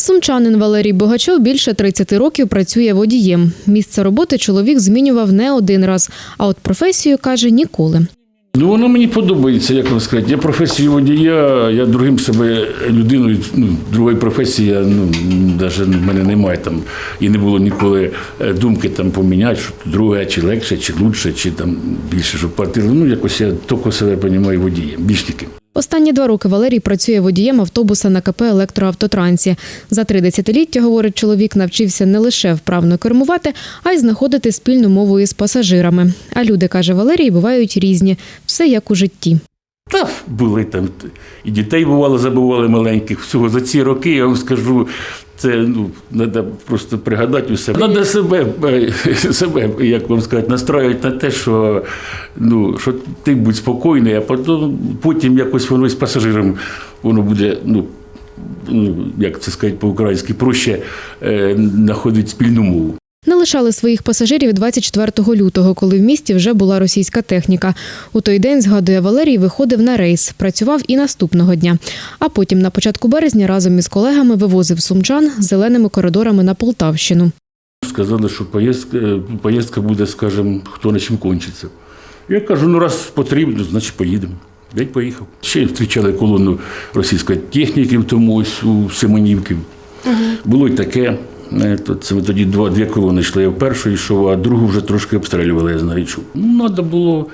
Сумчанин Валерій Богачов більше 30 років працює водієм. Місце роботи чоловік змінював не один раз, а от професію каже ніколи. Ну, воно мені подобається, як вам сказати. Я професію водія, я другим себе людиною, ну, другої професії, ну, навіть в мене немає там, і не було ніколи е, думки там поміняти, що друге, чи легше, чи лучше, чи там більше, щоб партили. Ну, якось я тільки себе розумію водієм, більш ніким. Останні два роки Валерій працює водієм автобуса на КП «Електроавтотрансі». За три десятиліття, говорить чоловік, навчився не лише вправно кермувати, а й знаходити спільну мову із пасажирами. А люди, каже Валерій, бувають різні. Все як у житті. Та були там і дітей бувало, забували маленьких. Всього за ці роки я вам скажу. Це ну треба просто пригадати усе. Треба себе, е, себе, як вам сказати, настраювати на те, що ну що ти будь спокійний, а потім потім якось воно з пасажиром воно буде, ну, ну як це сказати по-українськи, проще е, знаходити спільну мову. Не лишали своїх пасажирів 24 лютого, коли в місті вже була російська техніка. У той день, згадує Валерій, виходив на рейс, працював і наступного дня. А потім на початку березня разом із колегами вивозив сумчан зеленими коридорами на Полтавщину. Сказали, що поїздка, е, поїздка буде, скажімо, хто на чим кончиться. Я кажу, ну раз потрібно, значить поїдемо. Я поїхав. Ще зустрічали колону російської техніки в тому ось у Семенівки. Було й таке. Е, Це тоді два, дві колони йшли. В першу йшов, а другу вже трошки обстрілювали, я знаю. Ну, треба було,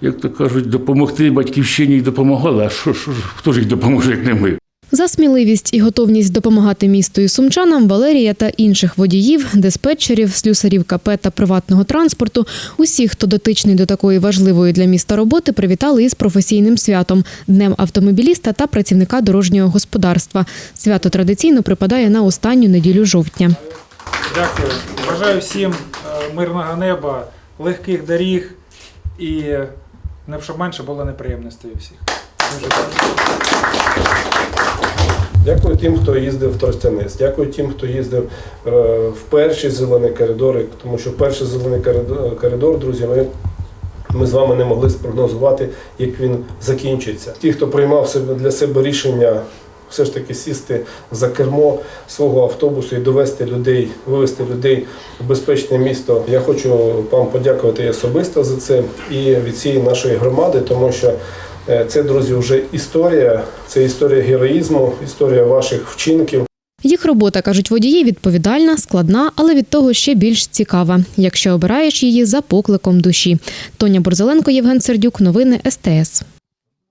як то кажуть, допомогти батьківщині і допомагали. А що, що хто ж їх допоможе, як не ми? За сміливість і готовність допомагати місту і сумчанам Валерія та інших водіїв, диспетчерів, слюсарів КП та приватного транспорту, усіх, хто дотичний до такої важливої для міста роботи, привітали із професійним святом Днем автомобіліста та працівника дорожнього господарства. Свято традиційно припадає на останню неділю жовтня. Дякую. Бажаю всім е, мирного неба, легких доріг і щоб менше було неприємностей всіх. Дуже дякую. Дякую тим, хто їздив в Тростянець. Дякую тим, хто їздив е, в перші зелені коридори, тому що перший зелений коридор, друзі, ми, ми з вами не могли спрогнозувати, як він закінчиться. Ті, хто приймав для себе рішення все ж таки сісти за кермо свого автобусу і довести людей, вивести людей в безпечне місто. Я хочу вам подякувати особисто за це і від цієї нашої громади, тому що. Е, Це, друзі, вже історія, це історія героїзму, історія ваших вчинків. Їх робота, кажуть водії, відповідальна, складна, але від того ще більш цікава, якщо обираєш її за покликом душі. Тоня Борзеленко, Євген Сердюк, новини СТС.